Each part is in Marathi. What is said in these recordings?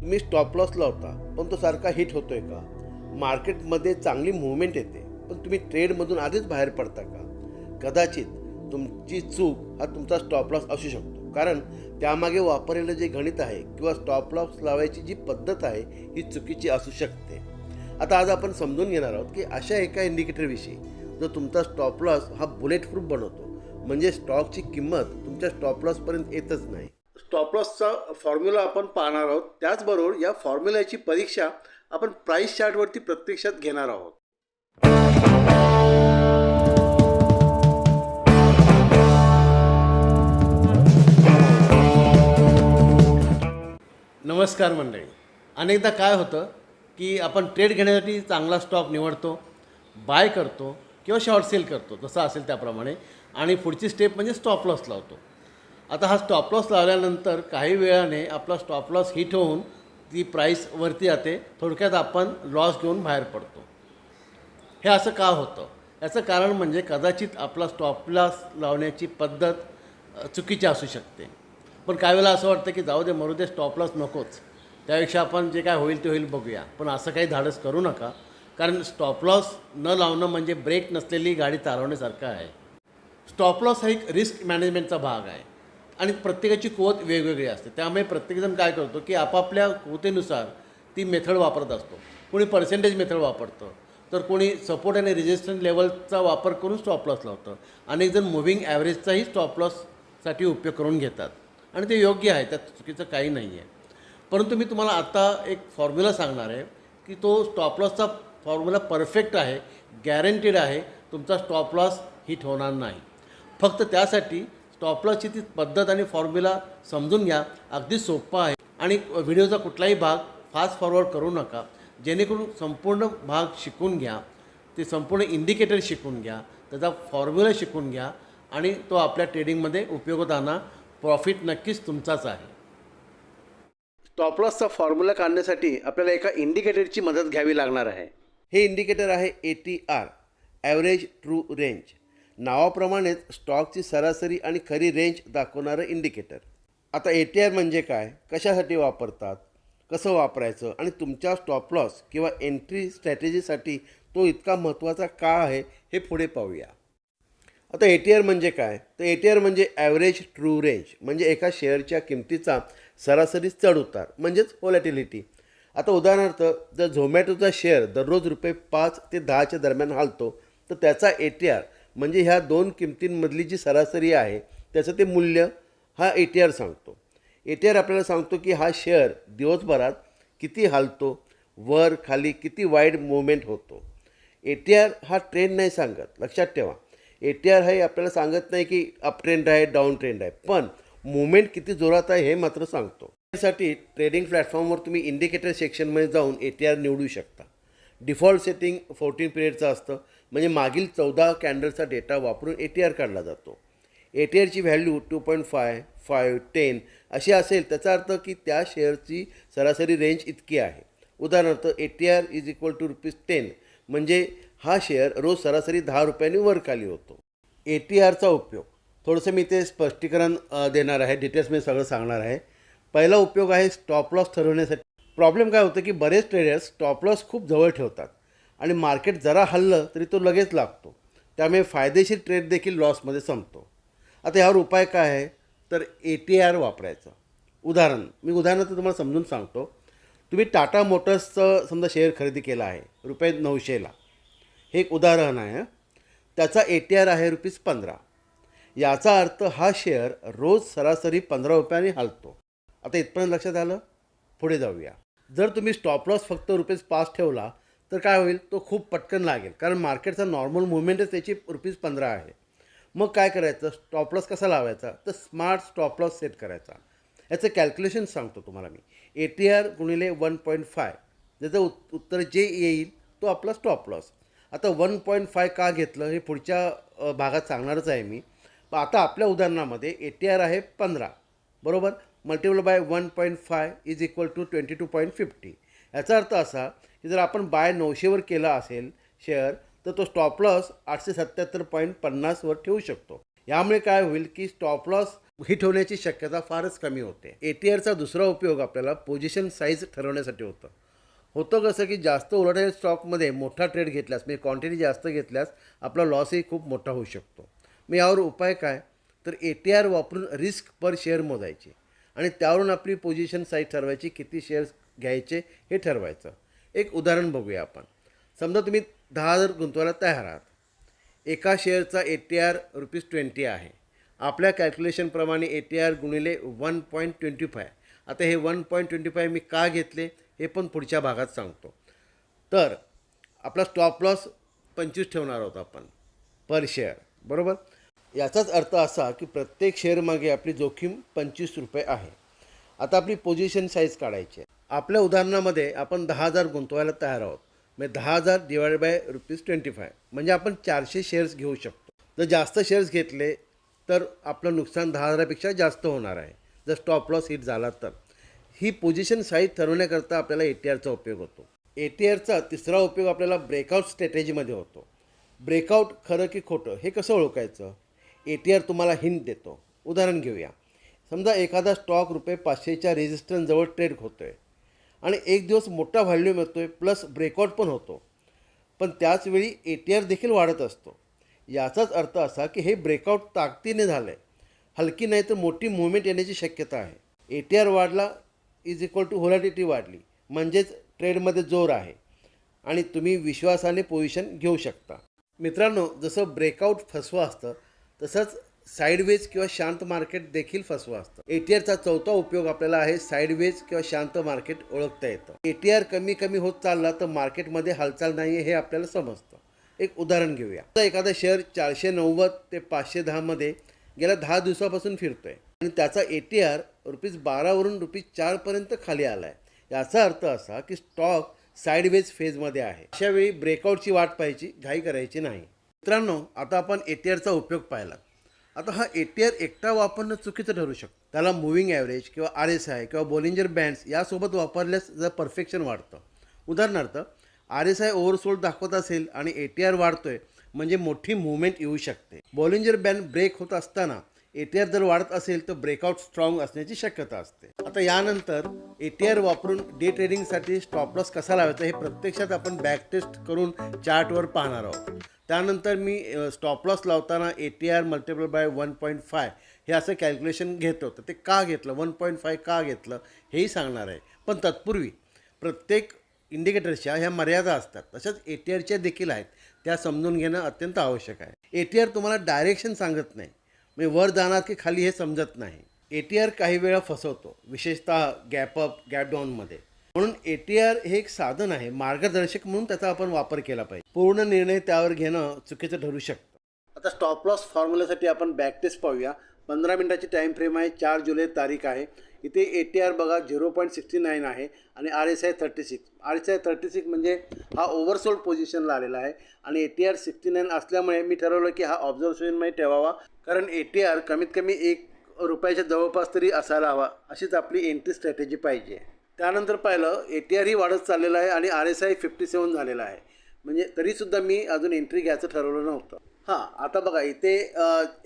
तुम्ही स्टॉप लॉस लावता पण तो सारखा हिट होतोय का? मार्केटमध्ये चांगली मुवमेंट येते पण तुम्ही ट्रेडमधून आधीच बाहेर पडता का? कदाचित तुमची चूक हा तुमचा स्टॉप लॉस असू शकतो कारण त्यामागे वापरलेलं जे गणित आहे किंवा स्टॉप लॉस लावायची जी पद्धत आहे ही चुकीची असू शकते. आता आज आपण समजून घेणार आहोत की अशा एका इंडिकेटरविषयी जो तुमचा स्टॉप लॉस हा बुलेट प्रूफ बनवतो म्हणजे स्टॉकची किंमत तुमच्या स्टॉप लॉसपर्यंत येतच नाही. स्टॉपलॉसचा फॉर्म्युला आपण पाहणार आहोत. त्याचबरोबर या फॉर्म्युल्याची परीक्षा आपण प्राईस चार्टवरती प्रत्यक्षात घेणार आहोत. नमस्कार मंडळी. अनेकदा काय होतं की आपण ट्रेड घेण्यासाठी चांगला स्टॉक निवडतो बाय करतो किंवा शॉर्ट सेल करतो जसं असेल त्याप्रमाणे. आणि पुढची स्टेप म्हणजे स्टॉप लॉस लावतो. आता हा स्टॉपलॉस लावल्यानंतर काही वेळाने आपला स्टॉपलॉस हिट होऊन ती प्राईस वरती जाते. थोडक्यात आपण लॉस घेऊन बाहेर पडतो. हे असं का होतं? याचं कारण म्हणजे कदाचित आपला स्टॉपलॉस लावण्याची पद्धत चुकीची असू शकते. पण काही वेळेला असं वाटतं की जाऊ दे मरू दे स्टॉपलॉस नकोच. त्यापेक्षा आपण जे काय होईल ते होईल बघूया. पण असं काही धाडस करू नका. कारण स्टॉपलॉस न लावणं म्हणजे ब्रेक नसलेली गाडी चालवण्यासारखं आहे. स्टॉपलॉस हा एक रिस्क मॅनेजमेंटचा भाग आहे. आणि प्रत्येकाची कुवत वेगवेगळी असते. त्यामुळे प्रत्येकजण काय करतो की आपापल्या कुवतेनुसार ती मेथड वापरत असतो. कोणी पर्सेंटेज मेथड वापरतं. तर कोणी सपोर्ट आणि रेजिस्टन्स लेवलचा वापर करून स्टॉप लॉस लावतं. अनेकजण मुव्हिंग ॲव्हरेजचाही स्टॉप लॉससाठी उपयोग करून घेतात. आणि ते योग्य आहे त्यात चुकीचं काही नाही आहे परंतु मी तुम्हाला आत्ता एक फॉर्म्युला सांगणार आहे की तो स्टॉप लॉसचा फॉर्म्युला परफेक्ट आहे गॅरंटीड आहे तुमचा स्टॉप लॉस हिट होणार नाही. फक्त त्यासाठी स्टॉप लॉसची ती पद्धत आणि फॉर्म्युला समजून घ्या. अगदी सोपं आहे. आणि व्हिडिओचा कुठलाही भाग फास्ट फॉरवर्ड करू नका. जेणेकरून संपूर्ण भाग शिकून घ्या. ते संपूर्ण इंडिकेटर शिकून घ्या. त्याचा फॉर्म्युला शिकून घ्या. आणि तो आपल्या ट्रेडिंगमध्ये उपयोगात आणा प्रॉफिट नक्कीच तुमचाच आहे. स्टॉप लॉसचा फॉर्म्युला काढण्यासाठी आपल्याला एका इंडिकेटरची मदत घ्यावी लागणार आहे. हे इंडिकेटर आहे A T R average true range नावाप्रमाणेच स्टॉकची सरासरी आणि खरी रेंज दाखवणारं इंडिकेटर. आता ए टी आर म्हणजे काय? कशासाठी वापरतात? कसं वापरायचं? आणि तुमच्या स्टॉप लॉस किंवा एंट्री स्ट्रॅटेजीसाठी तो इतका महत्त्वाचा का आहे हे पुढे पाहूया. आता ए टी आर म्हणजे काय? तर ए टी आर म्हणजे ॲव्हरेज ट्रू रेंज म्हणजे एका शेअरच्या किमतीचा सरासरी चढ उतार म्हणजेच व्हॉलॅटिलिटी आता उदाहरणार्थ जर झोमॅटोचा शेअर दररोज रुपये पाच ते दहाच्या दरम्यान हालतो तर त्याचा ए टी आर म्हणजे ह्या दोन किमतींमधली जी सरासरी आहे त्याचं ते मूल्य हा ए टी आर सांगतो. ए टी आर आपल्याला सांगतो की हा शेअर दिवसभरात किती हालतो वर खाली किती वाईड मुवमेंट होतो. ए टी आर हा ट्रेंड नाही सांगत लक्षात ठेवा. ए टी आर हे आपल्याला सांगत नाही की अप ट्रेंड आहे डाऊन ट्रेंड आहे पण मुवमेंट किती जोरात आहे हे मात्र सांगतो. त्यासाठी ट्रेडिंग प्लॅटफॉर्मवर तुम्ही इंडिकेटर सेक्शनमध्ये जाऊन ए टी आर निवडू शकता. डिफॉल्ट सेटिंग फोर्टीन पिरियडचं असतं म्हणजे मागील चौदा कॅन्डलचा डेटा वापरून ए टी आर काढला जातो. A T Archi value two point five five ten अशी असेल त्याचा अर्थ की त्या शेअरची सरासरी रेंज इतकी आहे. उदाहरणार्थ A T R is equal to rupees ten म्हणजे हा शेअर रोज सरासरी दहा रुपयांनी वर खाली होतो ए टी आरचा उपयोग. थोडंसं मी ते स्पष्टीकरण देणार आहे डिटेल्स मी सगळं सांगणार आहे. पहिला उपयोग आहे स्टॉप लॉस ठरवण्यासाठी. प्रॉब्लेम काय होतं की बरेच ट्रेडर्स स्टॉप लॉस खूप जवळ ठेवतात. आणि मार्केट जरा हल्लं तरी तो लगेच लागतो. त्यामुळे फायदेशीर ट्रेड देखील लॉसमध्ये संपतो. आता यावर उपाय काय आहे? तर ए टी आर वापरायचं. उदाहरण मी उदाहरणार्थ तुम्हाला समजून सांगतो. तुम्ही टाटा मोटर्सचं समजा शेअर खरेदी केला आहे रुपये नऊशेला हे एक उदाहरण आहे त्याचा ए टी आर आहे रुपीज पंधरा. याचा अर्थ हा शेअर रोज सरासरी पंधरा रुपयांनी हलतो. आता इथपर्यंत लक्षात आलं? पुढे जाऊया. जर तुम्ही स्टॉप लॉस फक्त रुपीज पाच ठेवला तर काय होईल? तो खूप पटकन लागेल. कारण मार्केटचा नॉर्मल मुवमेंटच त्याची रुपीज पंधरा आहे. मग काय करायचं? स्टॉपलॉस कसा लावायचा? तर स्मार्ट स्टॉप लॉस सेट करायचा. याचं कॅल्क्युलेशन सांगतो तुम्हाला मी. ए टी आर गुणिले वन पॉईंट फाय ज्याचं उत् उत्तर जे येईल तो आपला स्टॉप लॉस आता वन पॉईंट फाय का घेतलं हे पुढच्या भागात सांगणारच आहे मी. आता आपल्या उदाहरणामध्ये ए टी आर आहे पंधरा. बरोबर? Multiple by one point five is equal to twenty two point fifty याचा अर्थ असा की जर आपण बाय नऊशेवर केला असेल शेअर तर तो स्टॉप लॉस आठशे सत्याहत्तर पॉईंट पन्नासवर ठेवू शकतो. यामुळे काय होईल की स्टॉप लॉस हिट होण्याची शक्यता फारच कमी होते. ए टी आरचा दुसरा उपयोग आपल्याला पोझिशन साईज ठरवण्यासाठी होतं. होतं कसं की जास्त उलाढाल स्टॉकमध्ये मोठा ट्रेड घेतल्यास म्हणजे क्वांटिटी जास्त घेतल्यास आपला लॉसही खूप मोठा होऊ शकतो. मग यावर उपाय काय? तर ए टी आर वापरून रिस्क पर शेअर मोजायची. आणि त्यावरून आपली पोझिशन साईज ठरवायची किती शेअर्स घ्यायचे हे ठरवायचं. एक उदाहरण बघूया आपण. समजा तुम्ही दहा हजार गुंतवायला तयार आहात. एका शेअरचा A T R rupees twenty आहे. आपल्या कॅल्क्युलेशनप्रमाणे ए टी आर गुणिले वन पॉईंट ट्वेंटी फाय आता हे वन पॉईंट ट्वेंटी फाय मी का घेतले हे पण पुढच्या भागात सांगतो. तर आपला स्टॉप लॉस पंचवीस ठेवणार आहोत आपण. पर शेअर बरोबर? याचाच अर्थ असा की प्रत्येक शेअरमागे आपली जोखीम पंचवीस रुपये आहे. आता आपली पोझिशन साईज काढायची आहे. आपल्या उदाहरणामध्ये आपण दहा हजार गुंतवायला तयार आहोत. म्हणजे दहा हजार divide by rupees twenty five म्हणजे आपण चारशे शेअर्स घेऊ शकतो. जर जास्त शेअर्स घेतले तर आपलं नुकसान दहा हजारापेक्षा जास्त होणार आहे. जर स्टॉप लॉस हिट झाला तर. ही पोझिशन साईज ठरवण्याकरता आपल्याला ए टी आरचा उपयोग होतो. ए टी आरचा तिसरा उपयोग आपल्याला ब्रेकआउट स्ट्रॅटेजीमध्ये होतो. ब्रेकआउट खरं की खोटं हे कसं ओळखायचं? ए टी आर तुम्हाला हिंट देतो. उदाहरण घेऊया. समजा एखादा स्टॉक रुपये पाचशेच्या रेजिस्टन्सजवळ ट्रेड होतो आहे आणि एक दिवस मोठा व्हॅल्यूम येतो आहे प्लस ब्रेकआउट पण होतो. पण त्याचवेळी ए टी आर देखील वाढत असतो. याचाच अर्थ असा की हे ब्रेकआउट ताकदीने झालं आहे हलकी नाही तर मोठी मुवमेंट येण्याची शक्यता आहे. ए टी आर वाढला इज इक्वल टू व्होलॅटिटी वाढली. म्हणजेच ट्रेडमध्ये जोर आहे. आणि तुम्ही विश्वासाने पोझिशन घेऊ शकता. मित्रांनो जसं ब्रेकआउट फसवं असतं तसंच साईडवेज किंवा शांत मार्केट देखील फसवं असतं. एटीआरचा चौथा उपयोग आपल्याला आहे साईडवेज किंवा शांत मार्केट ओळखता येतं. एटीआर कमी कमी होत चालला तर मार्केटमध्ये हालचाल नाही हे आपल्याला समजतं. एक उदाहरण घेऊया. आता एखादा शेअर चारशे नव्वद ते पाचशे दहामध्ये गेल्या दहा दिवसापासून फिरतोय. आणि त्याचा एटीआर रुपीज बारावरून रुपीज चारपर्यंत खाली आला आहे याचा अर्थ असा की स्टॉक साईडवेज फेजमध्ये आहे. अशावेळी ब्रेकआउटची वाट पाहायची घाई करायची नाही. मित्रांनो आता आपण एटीआरचा उपयोग पाहिला आता हा ए टी आर एकटा वापरणं चुकीचं ठरू शकतं. त्याला मुव्हिंग ॲव्हरेज किंवा आर एस आय किंवा बॉलिंजर बँड्स यासोबत वापरल्यास जर परफेक्शन वाढतं. उदाहरणार्थ आर एस आय ओव्हरसोल्ड दाखवत असेल आणि ए टी आर वाढतोय म्हणजे मोठी मुवमेंट येऊ शकते. बॉलिंजर बँड ब्रेक होत असताना ए टी आर जर वाढत असेल तर ब्रेकआउट स्ट्रॉंग असण्याची शक्यता असते. आता यानंतर ए टी आर वापरून डे ट्रेडिंगसाठी स्टॉपलॉस कसा लावायचा हे प्रत्यक्षात आपण बॅक टेस्ट करून चार्टवर पाहणार आहोत. त्यानंतर मी स्टॉपलॉस लावताना A T R multiple by one point five हे असं कॅल्क्युलेशन घेत होतं. ते का घेतलं? वन पॉईंट फाय का घेतलं? हेही सांगणार आहे. पण तत्पूर्वी प्रत्येक इंडिकेटर्सच्या ह्या मर्यादा असतात. तशाच ए टी आरच्या देखील आहेत. त्या समजून घेणं अत्यंत आवश्यक आहे. ए टी आर तुम्हाला डायरेक्शन सांगत नाही. म्हणजे वर जाणार की खाली हे समजत नाही. ए टी आर काही वेळा फसवतो विशेषतः गॅप अप गॅप डाऊनमध्ये म्हणून ए टी आर हे एक साधन आहे मार्गदर्शक म्हणून त्याचा आपण वापर केला पाहिजे. पूर्ण निर्णय त्यावर घेणं चुकीचं ठरू शकतं. आता स्टॉप लॉस फॉर्म्युल्यासाठी आपण बॅक टेस्ट पाहूया. पंधरा मिनटाची टाईम फ्रेम आहे. चार जुलै तारीख आहे. इथे ए टी आर बघा झिरो पॉईंट सिक्स्टी नाईन आहे आणि R S I thirty six R S I thirty six म्हणजे हा ओव्हरसोल्ड पोझिशनला आलेला आहे. आणि A T R sixty nine असल्यामुळे मी ठरवलं की हा ऑब्झर्वेशनमध्ये ठेवावा. कारण ए टी आर कमीत कमी एक रुपयाच्या जवळपास तरी असायला हवा. अशीच आपली एंट्री स्ट्रॅटेजी पाहिजे. त्यानंतर पाहिलं ए टी आरही वाढत चाललेलं आहे आणि R S I fifty seven झालेला आहे. म्हणजे तरीसुद्धा मी अजून एंट्री घ्यायचं ठरवलं नव्हतं. हां आता बघा इथे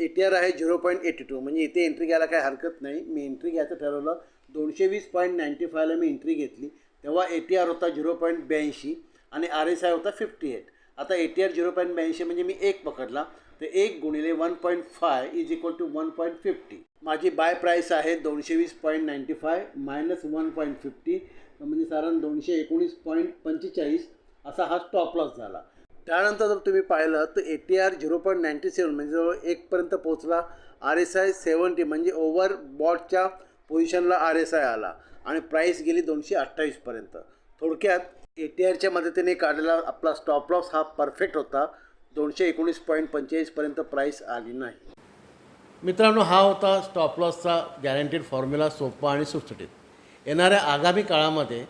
ए टी आर आहे झिरो पॉईंट एटी टू म्हणजे इथे एंट्री घ्यायला काही हरकत नाही. मी एंट्री घ्यायचं ठरवलं दोनशे वीस पॉईंट नाईंटी फायला मी एंट्री घेतली. तेव्हा ए टी आर होता झिरो पॉईंट ब्याऐंशी आणि आर एस आय होता फिफ्टी एट आता A T R zero point ब्याऐंशी म्हणजे मी एक पकडला तर एक गुणिले one point five is equal to one point fifty माझी बाय प्राईस आहे दोनशे वीस point ninety five minus one point fifty म्हणजे साधारण दोनशे एकोणीस पॉईंट पंचेचाळीस असा हा स्टॉप लॉस झाला. त्यानंतर जर तुम्ही पाहिलं तर A T R zero point ninety seven म्हणजे जवळ एकपर्यंत पोहोचला. आर एस आय सेवन्टी म्हणजे ओव्हर बॉटच्या पोझिशनला आर एस आय आला. आणि प्राईस गेली दोनशे अठ्ठावीसपर्यंत. थोडक्यात ए टी आरच्या मदतीने काढलेला आपला स्टॉप लॉस हा परफेक्ट होता. दोनशे एकोणीस पॉईंट पंचेचाळीसपर्यंत प्राईस आली नाही. मित्रांनो हा होता स्टॉप लॉसचा गॅरंटीड फॉर्म्युला सोपा आणि सुटसुटीत. येणाऱ्या आगामी काळामध्ये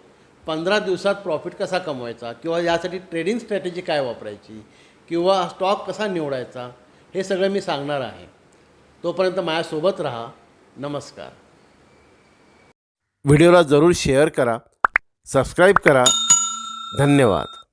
पंधरा दिवसात प्रॉफिट कसा कमवायचा? किंवा यासाठी ट्रेडिंग स्ट्रॅटेजी काय वापरायची? किंवा स्टॉक कसा निवडायचा? हे सगळं मी सांगणार आहे. तोपर्यंत माझ्यासोबत राहा. नमस्कार. व्हिडिओला जरूर शेअर करा. सबस्क्राईब करा. धन्यवाद.